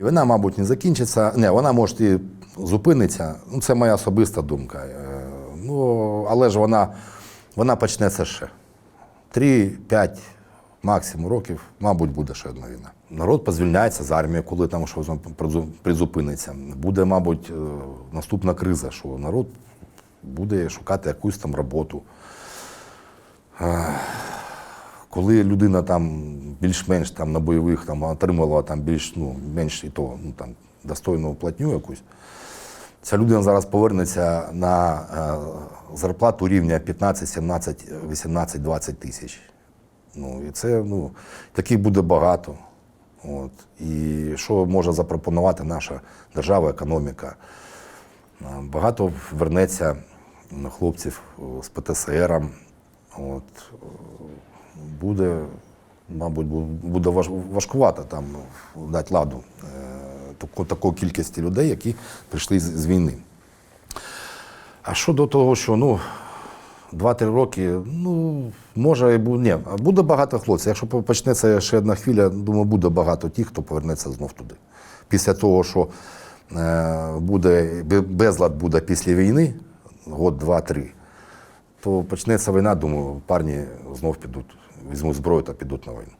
Вона, мабуть, не закінчиться. Не, вона може і зупиниться. Ну, це моя особиста думка. Е, Ну, але ж вона, вона почнеться ще. Три-п'ять максимум років, мабуть, буде ще одна війна. Народ позвільняється з армії, коли там щось призупиниться. Буде, мабуть, е, наступна криза, що народ буде шукати якусь там роботу. Коли людина там більш-менш там на бойових там отримувала там більш ну менш і то ну там достойну платню якусь, ця людина зараз повернеться на е, зарплату рівня 15, 17, 18, 20 тисяч. Ну і це ну таких буде багато. От. І що може запропонувати наша держава, економіка? Е, Багато вернеться хлопців е, з ПТСР. От, буде, мабуть, буде важкувато там дати ладу е, таку, такої кількості людей, які прийшли з, війни. А щодо того, що ну, 2-3 роки, ну, може, і буде. Ні, буде багато хлопців. Якщо почнеться ще одна хвиля, думаю, буде багато тих, хто повернеться знов туди. Після того, що е, буде безлад буде після війни, год, два, три, то почнеться війна, думаю, парні знов підуть, візьмуть зброю та підуть на війну.